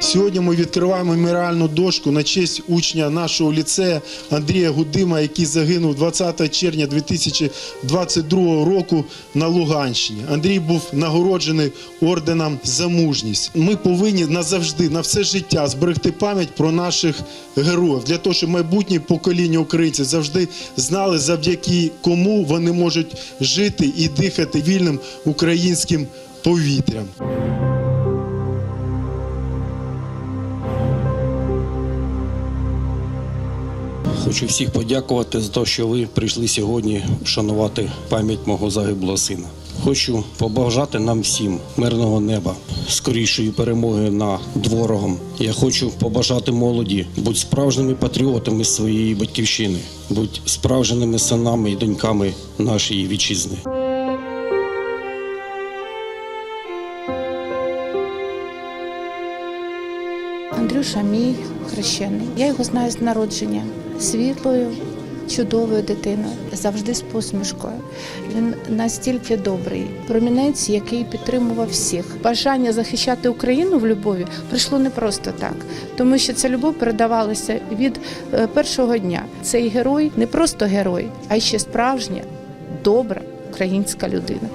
Сьогодні ми відкриваємо меморіальну дошку на честь учня нашого ліцею Андрія Гудима, який загинув 20 червня 2022 року на Луганщині. Андрій був нагороджений орденом за мужність. Ми повинні назавжди, на все життя зберегти пам'ять про наших героїв для того, щоб майбутнє покоління українців завжди знали, завдяки кому вони можуть жити і дихати вільним українським повітрям. Хочу всіх подякувати за те, що ви прийшли сьогодні вшанувати пам'ять мого загиблого сина. Хочу побажати нам всім мирного неба, скорішої перемоги над ворогом. Я хочу побажати молоді, будь справжніми патріотами своєї батьківщини, будь справжніми синами і доньками нашої вітчизни. Андрюша мій хрещений. Я його знаю з народження світлою, чудовою дитиною, завжди з посмішкою. Він настільки добрий, промінець, який підтримував всіх. Бажання захищати Україну в любові прийшло не просто так, тому що ця любов передавалася від е, першого дня. Цей герой не просто герой, а ще справжня, добра українська людина.